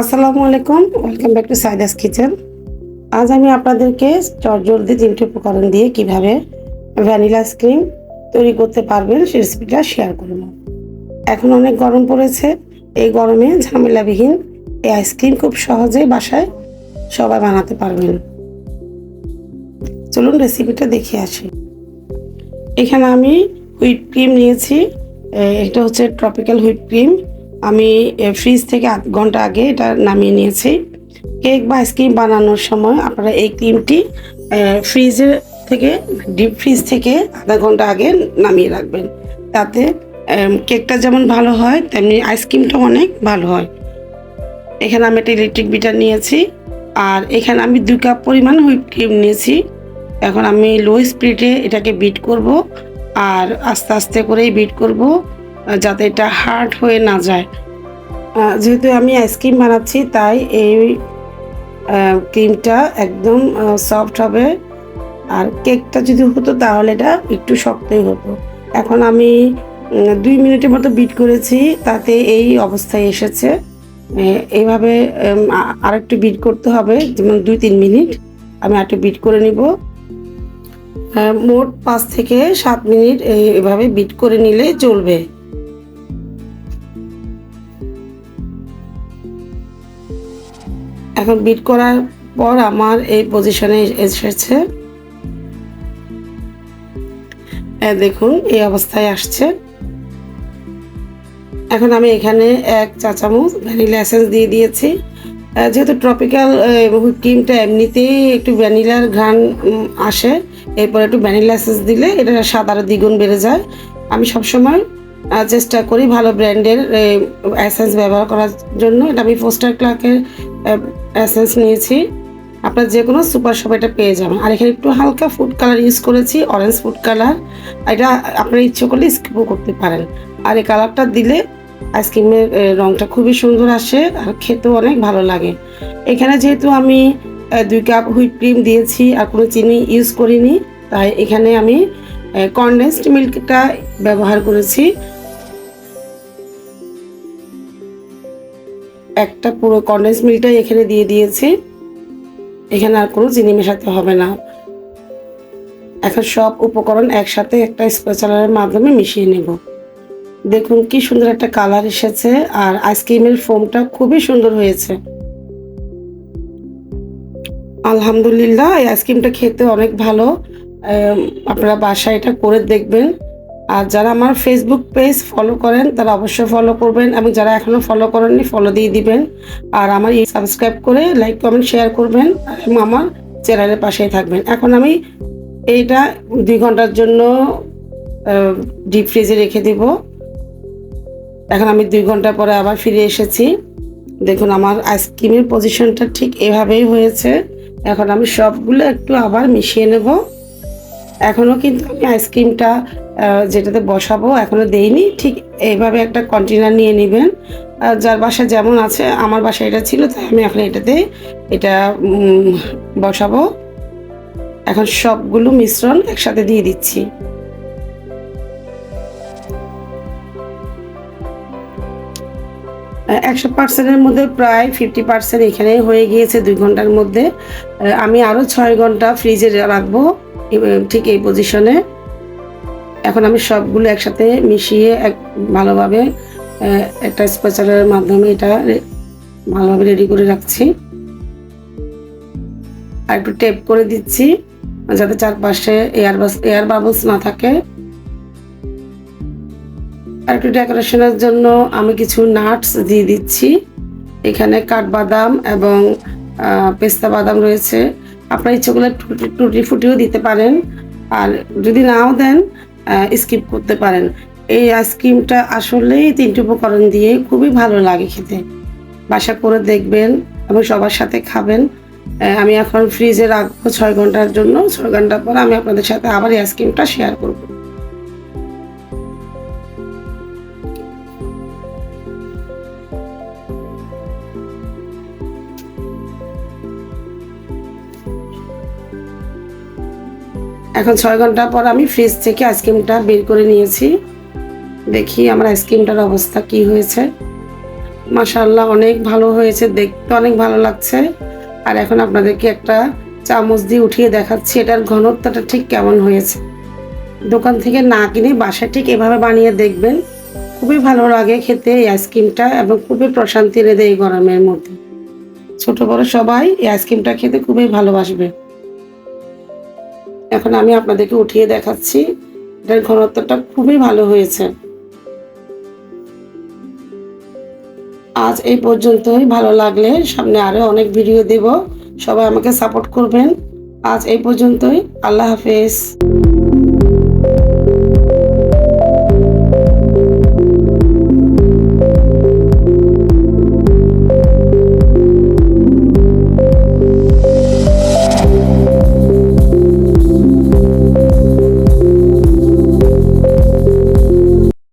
আসসালামু আলাইকুম welcome back to Saida's kitchen আজ আমি আপনাদেরকে চটজলদি তিনটে উপকরণ দিয়ে কীভাবে ভ্যানিলা আইসক্রিম তৈরি করতে পারবেন সেই রেসিপিটা শেয়ার করব। এখন অনেক গরম পড়েছে, এই গরমে ঝামেলাবিহীন এই আইসক্রিম খুব সহজেই বাসায় সবাই বানাতে পারবেন। চলুন রেসিপিটা দেখে আসি। এখানে আমি হুইপ ক্রিম নিয়েছি এটা হচ্ছে ট্রপিক্যাল হুইপ ক্রিম আমি ফ্রিজ থেকে আধ ঘণ্টা আগে এটা নামিয়ে নিয়েছি। কেক বা আইসক্রিম বানানোর সময় আপনারা এই ক্রিমটি ফ্রিজের থেকে ডিপ ফ্রিজ থেকে আধা ঘণ্টা আগে নামিয়ে রাখবেন। তাতে কেকটা যেমন ভালো হয়, তেমনি আইসক্রিমটাও অনেক ভালো হয়। এখানে আমি একটা ইলেকট্রিক বিটার নিয়েছি, আর এখানে আমি দুই কাপ পরিমাণ হুইপ ক্রিম নিয়েছি। এখন আমি লো স্পিডে এটাকে বিট করব, আর আস্তে আস্তে করেই বিট করব। যাতে এটা হার্ড হয়ে না যায়। যেহেতু আমি আইসক্রিম বানাচ্ছি, তাই এই ক্রিমটা একদম সফট হবে। আর কেকটা যদি হতো, তাহলে এটা একটু শক্তই হতো। এখন আমি দুই মিনিটের মতো বিট করেছি, তাতে এই অবস্থায় এসেছে। এইভাবে আর একটু বিট করতে হবে, যেমন দুই তিন মিনিট। আমি আরেকটু বিট করে নিব। মোট পাঁচ থেকে সাত মিনিট এভাবে বিট করে নিলে চলবে। এখন বিট করার পর আমার এই পজিশনে এসেছে। দেখুন, এই অবস্থায় আসছে। এখন আমি এখানে এক চা চামচ ভ্যানিলা এসেন্স দিয়ে দিয়েছি। যেহেতু ট্রপিক্যাল ক্রিমটা এমনিতেই একটু ভ্যানিলার ঘ্রাণ আসে, এরপর একটু ভ্যানিলা এসেন্স দিলে এটা স্বাদ আরও দ্বিগুণ বেড়ে যায়। আমি সবসময় চেষ্টা করি ভালো ব্র্যান্ডের এসেন্স ব্যবহার করার জন্য। এটা আমি পোস্টার ক্লার্কের এসেন্স নিয়েছি। আপনার যে কোনো সুপার শপ এটা পেয়ে যাবেন। আর এখানে একটু হালকা ফুড কালার ইউজ করেছি অরেঞ্জ ফুড কালার এটা আপনার ইচ্ছে করলে স্কিপও করতে পারেন। আর এই কালারটা দিলে আইসক্রিমের রংটা খুবই সুন্দর আসে আর খেতেও অনেক ভালো লাগে। এখানে যেহেতু আমি দুই কাপ হুইপ ক্রিম দিয়েছি আর কোনো চিনি ইউজ করিনি, তাই এখানে আমি কনডেন্সড মিল্কটা ব্যবহার করেছি। একটা পুরো কনডেন্স মিল্কটাই এখানে দিয়ে দিয়েছি। এখানে আর কোনো চিনি মেশাতে হবে না। এখন সব উপকরণ একসাথে একটা স্পেশালের মাধ্যমে মিশিয়ে নেব। দেখুন কি সুন্দর একটা কালার এসেছে আর আইসক্রিমের ফোমটা খুবই সুন্দর হয়েছে। আলহামদুলিল্লাহ, এই আইসক্রিমটা খেতে অনেক ভালো। আপনারা বাসায় এটা করে দেখবেন। আর যারা আমার ফেসবুক পেজ ফলো করেন, তারা অবশ্যই ফলো করবেন এবং যারা এখনও ফলো করেননি ফলো দিয়ে দিবেন। আর আমার সাবস্ক্রাইব করে লাইক কমেন্ট শেয়ার করবেন এবং আমার চ্যানেলের পাশেই থাকবেন। এখন আমি এইটা দুই ঘণ্টার জন্য ডিপ ফ্রিজে রেখে দিব। এখন আমি দুই ঘণ্টা পরে আবার ফিরে এসেছি। দেখুন, আমার আইসক্রিমের পজিশনটা ঠিক এভাবেই হয়েছে। এখন আমি সবগুলো একটু আবার মিশিয়ে নেব। এখনও কিন্তু আমি আইসক্রিমটা যেটাতে বসাবো এখনও দেইনি। ঠিক এইভাবে একটা কন্টেনার নিয়ে নেবেন। যার বাসা যেমন আছে, আমার বাসা এটা ছিল, তাই আমি এখন এটাতে এটা বসাবো। এখন সবগুলো মিশ্রণ একসাথে দিয়ে দিচ্ছি। একশো পার্সেন্টের মধ্যে প্রায় ফিফটি পার্সেন্ট এখানে হয়ে গিয়েছে দুই ঘণ্টার মধ্যে। আমি আরও ছয় ঘণ্টা ফ্রিজে রাখব ঠিক এই পজিশনে এখন আমি সবগুলো একসাথে মিশিয়ে এক ভালোভাবে একটা স্পেশালের মাধ্যমে এটা ভালোভাবে রেডি করে রাখছি। আর একটু টেপ করে দিচ্ছি, যাতে চারপাশে এয়ার বাস, এয়ার বাবলস না থাকে। আর একটু ডেকোরেশনের জন্য আমি কিছু নাটস দিয়ে দিচ্ছি। এখানে কাঠবাদাম এবং পেস্তা বাদাম রয়েছে। আপনার ইচ্ছে করলে টুটি ফুটিও দিতে পারেন। আর যদি নাও দেন স্কিপ করতে পারেন। এই আইসক্রিমটা আসলেই তিনটি উপকরণ দিয়ে খুবই ভালো লাগে খেতে। বাসা করে দেখবেন এবং সবার সাথে খাবেন। আমি এখন ফ্রিজে রাখব ছয় ঘণ্টার জন্য। ছয় ঘণ্টা পর আমি আপনাদের সাথে আবার আইসক্রিমটা শেয়ার করব। এখন ছয় ঘণ্টা পর আমি ফ্রিজ থেকে আইসক্রিমটা বের করে নিয়েছি। দেখি আমার আইসক্রিমটার অবস্থা কি হয়েছে। মাশাআল্লাহ, অনেক ভালো হয়েছে, দেখতে অনেক ভালো লাগছে। আর এখন আপনাদেরকে একটা চামচ দিয়ে উঠিয়ে দেখাচ্ছি, এটার ঘনত্বটা ঠিক কেমন হয়েছে। দোকান থেকে না কিনে বাসায় ঠিক এভাবে বানিয়ে দেখবেন, খুবই ভালো লাগে খেতে এই আইসক্রিমটা এবং খুবই প্রশান্তি দেয় এই গরমের মধ্যে। ছোট বড় সবাই এই আইসক্রিমটা খেতে খুবই ভালোবাসবে। এখন আমি আপনাদেরকে উঠিয়ে দেখাচ্ছি। এটার ঘনত্বটা খুবই ভালো হয়েছে। আজ এই পর্যন্তই। ভালো লাগলে সামনে আরও অনেক ভিডিও দেব। সবাই আমাকে সাপোর্ট করবেন। আজ এই পর্যন্তই। আল্লাহ হাফেজ।